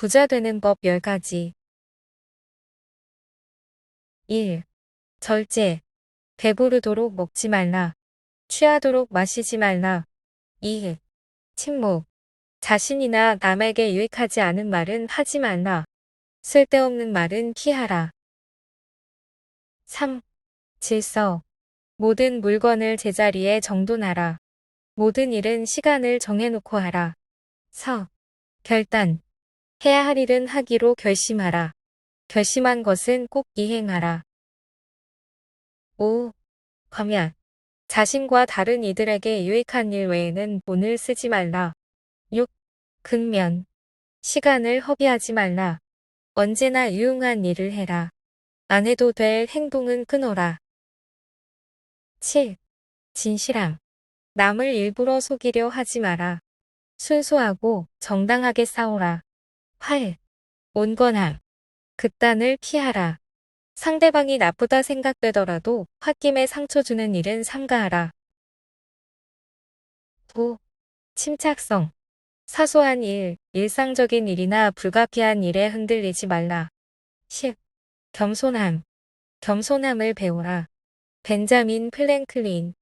부자 되는 법 10가지. 1. 절제. 배부르도록 먹지 말라. 취하도록 마시지 말라. 2. 침묵. 자신이나 남에게 유익하지 않은 말은 하지 말라. 쓸데없는 말은 피하라. 3. 질서. 모든 물건을 제자리에 정돈하라. 모든 일은 시간을 정해놓고 하라. 4. 결단. 해야 할 일은 하기로 결심하라. 결심한 것은 꼭 이행하라. 5. 검약. 자신과 다른 이들에게 유익한 일 외에는 돈을 쓰지 말라. 6. 근면. 시간을 허비하지 말라. 언제나 유용한 일을 해라. 안 해도 될 행동은 끊어라. 7. 진실함. 남을 일부러 속이려 하지 마라. 순수하고 정당하게 싸우라. 8. 온건함. 극단을 피하라. 상대방이 나쁘다 생각되더라도 홧김에 상처 주는 일은 삼가하라. 9. 침착성. 사소한 일, 일상적인 일이나 불가피한 일에 흔들리지 말라. 10. 겸손함. 겸손함을 배우라. 벤자민 플랭클린